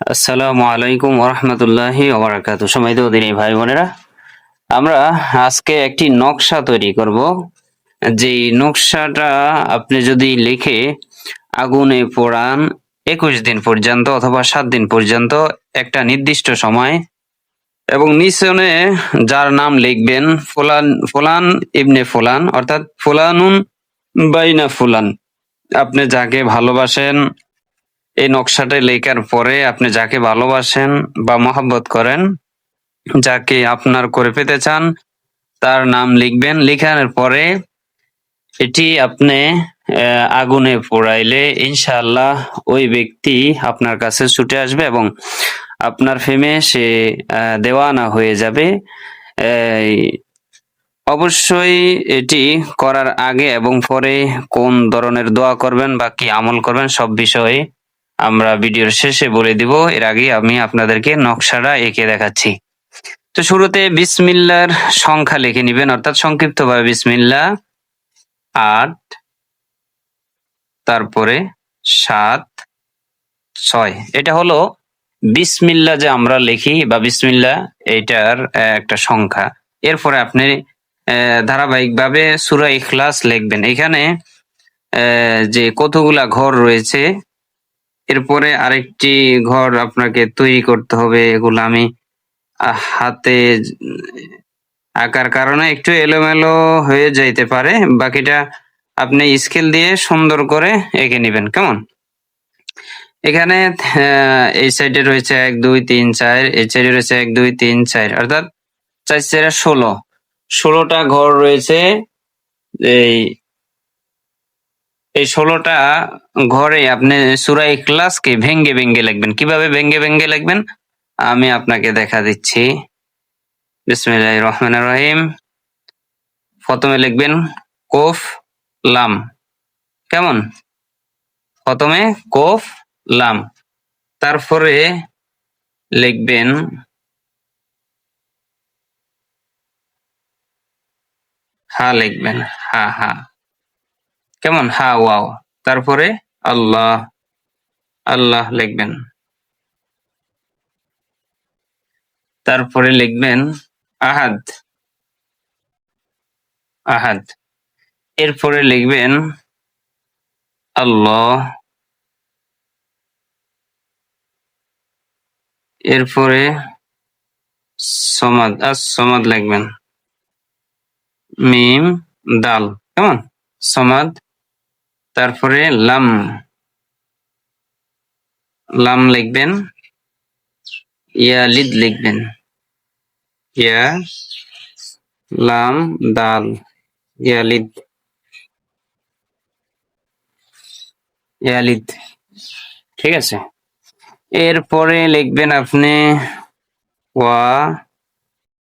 আসসালামু আলাইকুম ওরহমতুল্লাহি ওবরাকাতু সময় তো দিনী ভাই বোনেরা, আমরা আজকে একটি নকশা তৈরি করব। যে নকশাটা আপনি যদি লিখে আগুনে পোড়ান, একুশ দিন পর্যন্ত অথবা সাত দিন পর্যন্ত একটা নির্দিষ্ট সময়, এবং নিচনে যার নাম লিখবেন ফুলান ফুলান ইবনে ফুলান, অর্থাৎ ফুলানুন বাইনা ফুলান। আপনি যাকে ভালোবাসেন এই নকশাটা লেখার পরে আপনি যাকে ভালোবাসেন বা মহাব্বত করেন, যাকে আপনার করে পেতে চান, তার নাম লিখবেন। লিখানোর পরে এটি আপনি আগুনে পোড়াইলে ইনশাআল্লাহ ওই ব্যক্তি আপনার কাছে ছুটে আসবে এবং আপনার ফেমে সে দেওয়ানা হয়ে যাবে। অবশ্যই এটি করার আগে এবং পরে কোন ধরনের দোয়া করবেন বা কি আমল করবেন সব বিষয়ে আমরা ভিডিওর শেষে বলে দিব এর আগে আমি আপনাদেরকে নকশাটা এঁকে দেখাচ্ছি। তো শুরুতে বিসমিল্লার সংখ্যা লিখে নিবেন অর্থাৎ সংক্ষিপ্তভাবে বিসমিল্লা আট তারপরে সাত ছয়। এটা হলো বিসমিল্লা যে আমরা লিখি বা বিসমিল্লা এইটার আহ, একটা সংখ্যা। এরপরে আপনি ধারাবাহিকভাবে সুরা ইখলাস লিখবেন। এখানে যে কতগুলা ঘর রয়েছে এরপরে আরেকটি ঘর আপনাকে তৈরি করতে হবে, এগুলো আমি হাতে আঁকার কারণে একটু এলোমেলো হয়ে যাইতে পারে। বাকিটা আপনি স্কেল দিয়ে সুন্দর করে এঁকে নেবেন, কেমন? এখানে এই সাইডে রয়েছে এক, দুই, তিন, চার, এই সাইডে রয়েছে এক, দুই, তিন, চার, অর্থাৎ চার চারে ষোলো। ষোলোটা ঘর রয়েছে, এই এই ষোলোটা ঘরে আপনি সুরাই ক্লাসকে ভেঙ্গে ভেঙ্গে লিখবেন। কীভাবে ভেঙ্গে ভেঙ্গে লিখবেন? আমি আপনাকে দেখা দিচ্ছি। বিসমিল্লাহ রহমান রহিম। প্রথমে লিখবেন কোফ লাম। কেমন? প্রথমে কোফ লাম। তারপরে লিখবেন হা লিখবেন, হা হা। কেমন? হা, ওয়াও। তারপরে আল্লাহ। আল্লাহ লিখবেন। তারপরে লিখবেন আহাদ। আহাদ। এরপরে লিখবেন আল্লাহ। এরপরে সমাদ আর সমাদ লিখবেন। মিম, দাল। কেমন? সমাদ তারপরে লাম। লাম লিখবেন। ইয়ালিদ লিখবেন। ইয়া লাম দাল। ইয়ালিদ ইয়ালিদ ঠিক আছে। এরপরে লিখবেন আপনি ওয়া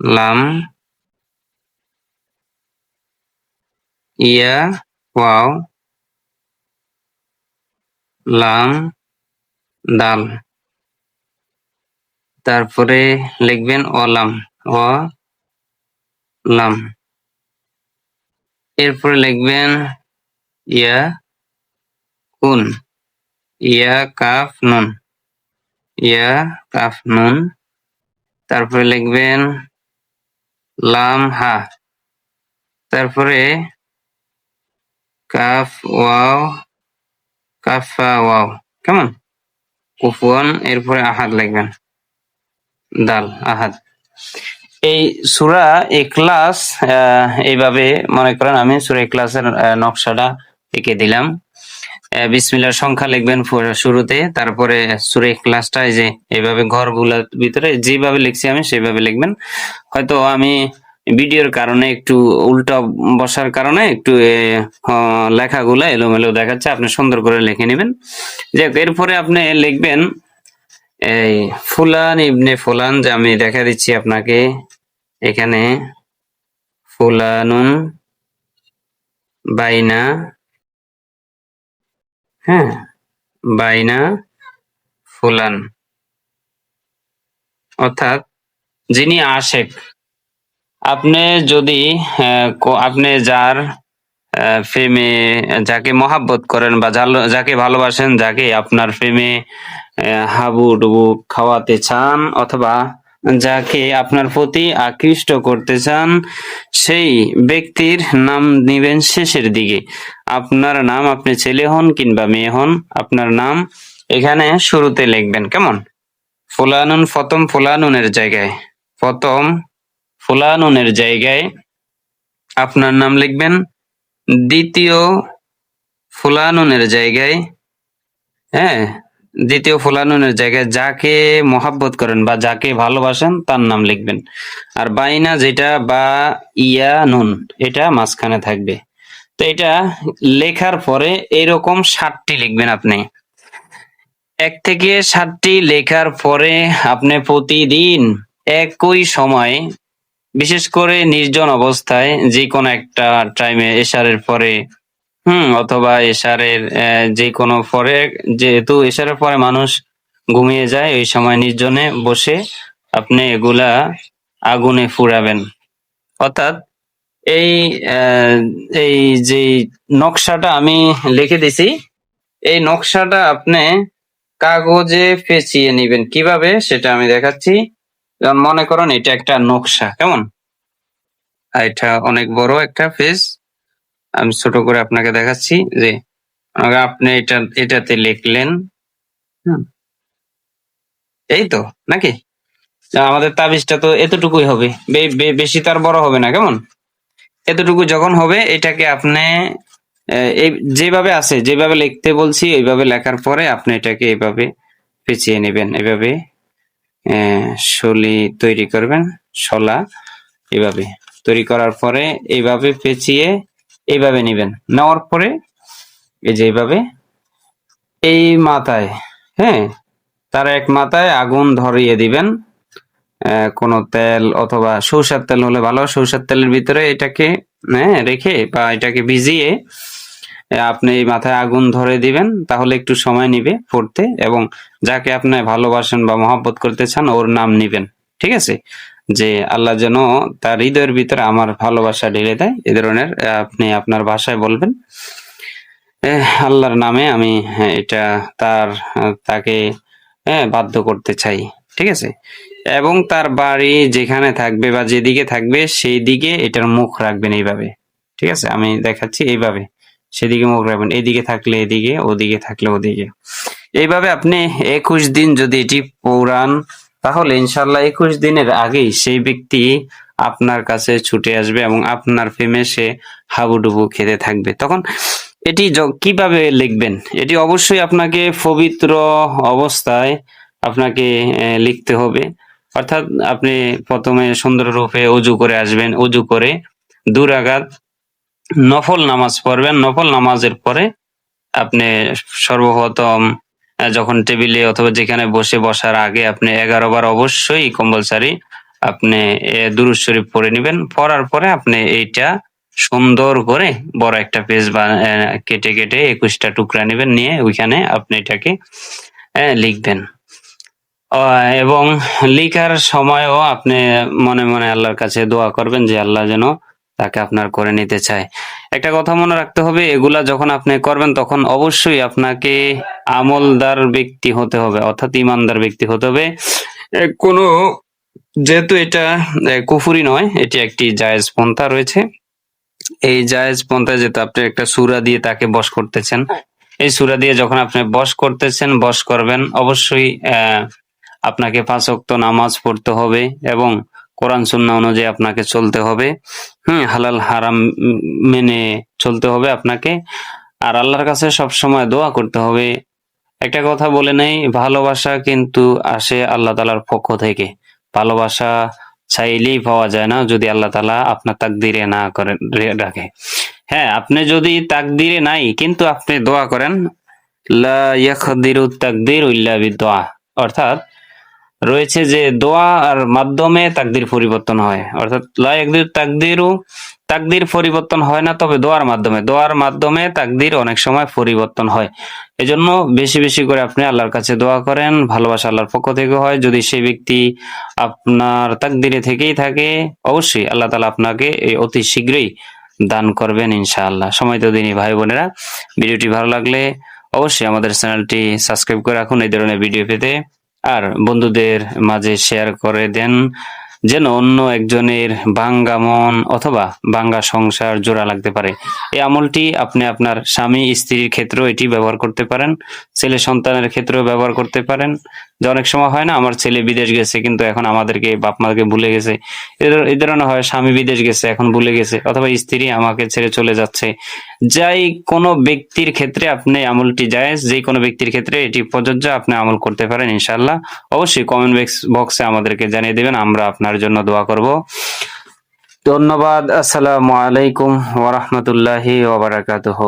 লাম। ইয়া ওয়াও। লাম দাল। তারপরে লিখবেন অলাম অ লাম এরপরে লিখবেন ইয়া কুন ইয়া, কাফ, নুন। ইয়া, কাফ, নুন। তারপরে লিখবেন লাম, হা। তারপরে কাফ, ওয়াও কাফা ওয়াও। কেমন? কুফুয়ান, এরপরে আহাদ লিখবেন। দাল, আহাদ। এই সুরা এক্লাস এইভাবে মনে করেন আমি সুরা এক্লাসের নকশাটা এঁকে দিলাম। বিসমিল্লার সংখ্যা লিখবেন শুরুতে, তারপরে সুরে ক্লাসটা এই যে এইভাবে ঘরগুলোর ভিতরে যেভাবে লিখছি আমি সেভাবে লিখবেন। হয়তো আমি ভিডিওর কারণে, একটু উল্টা বসার কারণে, একটু লেখাগুলো এলোমেলো দেখাচ্ছে। আপনি সুন্দর করে লিখে নেবেন। যে এরপরে আপনি লিখবেন, এই ফুলান ইবনে ফুলান, যে আমি দেখা দিচ্ছি আপনাকে, এখানে, ফুলানুন বাইনা হ্যাঁ বাইনা ফুলান। অর্থাৎ যিনি আশেক। আপনি যদি আপনি যার প্রেমে যাকে মহাব্বত করেন বা যাকে ভালোবাসেন, যাকে আপনার প্রেমে হাবু ডুবু খাওয়াতে চান অথবা যাকে আপনার প্রতি আকৃষ্ট করতে চান, সেই ব্যক্তির নাম নিবেন শেষের দিকে। আপনার নাম আপনি ছেলে হন কিংবা মেয়ে হন, আপনার নাম এখানে শুরুতে লিখবেন। কেমন? ফুলানুন প্রথম ফুলানুনের জায়গায়। প্রথম ফুলানুনের জায়গায় আপনার নাম লিখবেন। দ্বিতীয় ফুলানুনের জায়গায় হ্যাঁ দ্বিতীয় ফুলানুনের জায়গায় যাকে মহাব্বত করেন বা যাকে ভালোবাসেন তার নাম লিখবেন। আর বাইনা যেটা বা ইয়া নুন, এটা মাঝখানে থাকবে। তো এটা লেখার পরে এরকম ষাটটি লিখবেন আপনি। এক থেকে ষাটটি লেখার পরে আপনি প্রতিদিন একই সময় বিশেষ করে নির্জন অবস্থায় যে কোনো একটা টাইমে এশারের পরে, হুম, অথবা এশারের যে কোনো পরে, যেহেতু এশারের পরে মানুষ ঘুমিয়ে যায়, ওই সময় নির্জনে বসে আপনি এগুলা আগুনে ফুরাবেন। অর্থাৎ এই এই যে নকশাটা আমি লিখে দিছি, এই নকশাটা আপনি কাগজে পেঁচিয়ে নিবেন। কীভাবে? সেটা আমি দেখাচ্ছি। যেমন মনে করেন এটা একটা নকশা, কেমন? এটা অনেক বড় একটা পেজ আমি ছোট করে আপনাকে দেখাচ্ছি যে আপনি এটা, এটাতে লিখলেন। এই তো, নাকি? আমাদের তাবিজটা তো এতটুকুই হবে। বেশি তার বড় হবে না, কেমন? এতটুকু যখন হবে, এটাকে আপনি যেভাবে আছে, যেভাবে লিখতে বলছি, এইভাবে লেখার পরে আপনি এটাকে এইভাবে পেঁচিয়ে নেবেন এভাবে শলি তৈরি করবেন, শলা এভাবে। তৈরি করার পরে এইভাবে পেঁচিয়ে এইভাবে নেবেন। নেওয়ার পরে এই যে এইভাবে, এই মাথায় হ্যাঁ তার এক মাথায় আগুন ধরিয়ে দিবেন। কোনো তেল অথবা সরষের তেল হলে ভালো সরষের তেলের ভিতরে এটাকে হ্যাঁ রেখে বা এটাকে ভিজিয়ে আপনি মাথায় আগুন ধরে দিবেন, তাহলে একটু সময় নিবে পড়তে এবং যাকে আপনি ভালোবাসেন বা মহব্বত করতে চান, ওর নাম নিবেন। ঠিক আছে? যে আল্লাহ যেন তার হৃদয়ের ভিতরে আমার ভালোবাসা ঢেলে দেয়, এ ধরনের আপনি আপনার ভাষায় বলবেন। আল্লাহর নামে আমি এটা তার তাকে বাধ্য করতে চাই। ঠিক আছে? এবং তার বাড়ি যেখানে থাকবে বা যেদিকে থাকবে, সেই দিকে এটার মুখ রাখবেন এইভাবে। ঠিক আছে? আমি দেখাচ্ছি এইভাবে। সেদিকে মুখ রাখবেন, এদিকে থাকলে এদিকে, ওদিকে থাকলে ওদিকে। এইভাবে আপনি একুশ দিন যদি এটি পৌরান তাহলে ইনশাল্লাহ একুশ দিনের আগেই সেই ব্যক্তি আপনার কাছে ছুটে আসবে এবং আপনার প্রেমে সে হাবুডুবু খেতে থাকবে। তখন এটি কীভাবে লিখবেন? এটি অবশ্যই আপনাকে পবিত্র অবস্থায় আপনাকে লিখতে হবে। অর্থাৎ আপনি প্রথমে সুন্দর রূপে অজু করে আসবেন অজু করে দুরাগাত নফল নামাজ পড়বেন। নফল নামাজের পরে আপনি সর্বপ্রথম যখন টেবিলে অথবা যেখানে বসে বসার আগে আপনি এগারো বার অবশ্যই কম্পালসারি আপনি দুরুদ শরীফ পড়ে নেবেন। পড়ার পরে আপনি এইটা সুন্দর করে বড় একটা পেজ কেটে কেটে একুশটা টুকরা নেবেন, নিয়ে ওইখানে আপনি এটাকে লিখবেন। এবং লিখার সময়ও আপনি মনে মনে আল্লাহর কাছে দোয়া করবেন যে আল্লাহ যেন তাকে আপনার করে নিতে চায়। একটা কথা মনে রাখতে হবে, এগুলা যখন আপনি করবেন তখন অবশ্যই আপনাকে আমলদার ব্যক্তি হতে হবে, অর্থাৎ ইমানদার ব্যক্তি হতে হবে। কোনো, যেহেতু এটা কুফুরি নয়, এটি একটি জায়েজ পন্থা রয়েছে। এই জায়েজ পন্থায় যেহেতু আপনি একটা সুরা দিয়ে তাকে বশ করতেছেন, এই সুরা দিয়ে যখন আপনি বশ করতেছেন, বশ করবেন, অবশ্যই আপনাকে পাঁচ ওয়াক্ত নামাজ পড়তে হবে এবং কোরআন সুন্নাহ অনুযায়ী আপনাকে চলতে হবে। হুম, হালাল, হারাম মেনে চলতে হবে আপনাকে। আর আল্লাহর কাছে সব সময় দোয়া করতে হবে। একটা কথা বলে নেই, ভালোবাসা কিন্তু আসে আল্লাহ তালার পক্ষ থেকে। ভালোবাসা চাইলেই পাওয়া যায় না যদি আল্লাহ তালা আপনার তাকদিরে না করে, রে- রাখে হ্যাঁ আপনি যদি তাকদিরে নাই, কিন্তু আপনি দোয়া করেন, লা ইয়াকদিরু তাকদির ইল্লা বিদোয়া অর্থাৎ রয়েছে যে দোয়া আর মাধ্যমে তাকদির পরিবর্তন হয়। অর্থাৎ লা ইয়াকদিরু তাকদিরু, তাকদির পরিবর্তন হয় না, তবে দোয়ার মাধ্যমে। দোয়ার মাধ্যমে তাকদির অনেক সময় পরিবর্তন হয়। এজন্য বেশি বেশি করে আপনি আল্লাহর কাছে দোয়া করেন, ভালোবাসা আল্লাহর পক্ষ থেকে হয়। যদি সেই ব্যক্তি আপনার তাকদিরে থেকেই থাকে, অবশ্যই আল্লাহ তালা আপনাকে এই অতি শীঘ্রই দান করবেন ইনশাআল্লাহ। সময় তো দিনই, ভাই বোনেরা। ভিডিওটি ভালো লাগলে অবশ্যই আমাদের চ্যানেলটি সাবস্ক্রাইব করে রাখুন। এই ধরনের ভিডিও পেতে আর বন্ধুদের মাঝে শেয়ার করে দেন। যেন অন্য একজনের বাঙ্গা মন অথবা বাঙ্গা সংসার জোড়া লাগতে পারে। এই আমলটি আপনি আপনার স্বামী, স্ত্রীর ক্ষেত্রেও এটি ব্যবহার করতে পারেন, ছেলে সন্তানের ক্ষেত্রেও ব্যবহার করতে পারেন। যে অনেক সময় হয় না, আমার ছেলে বিদেশ গেছে কিন্তু এখন আমাদেরকে বাপ মাকে ভুলে গেছে। এই ধরনের হয় স্বামী বিদেশ গেছে, এখন ভুলে গেছে, অথবা স্ত্রী আমাকে ছেড়ে চলে যাচ্ছে। যাই কোনো ব্যক্তির ক্ষেত্রে আপনি আমলটি জায়েজ যে কোনো ব্যক্তির ক্ষেত্রে এটি প্রযোজ্য, আপনি আমল করতে পারেন ইনশাল্লাহ অবশ্যই কমেন্ট বক্সে আমাদেরকে জানিয়ে দেবেন, আমরা আপনার জন্য দোয়া করব। ধন্যবাদ। আসসালামু আলাইকুম ওরহমতুল্লাহি ওবরাকাতুহ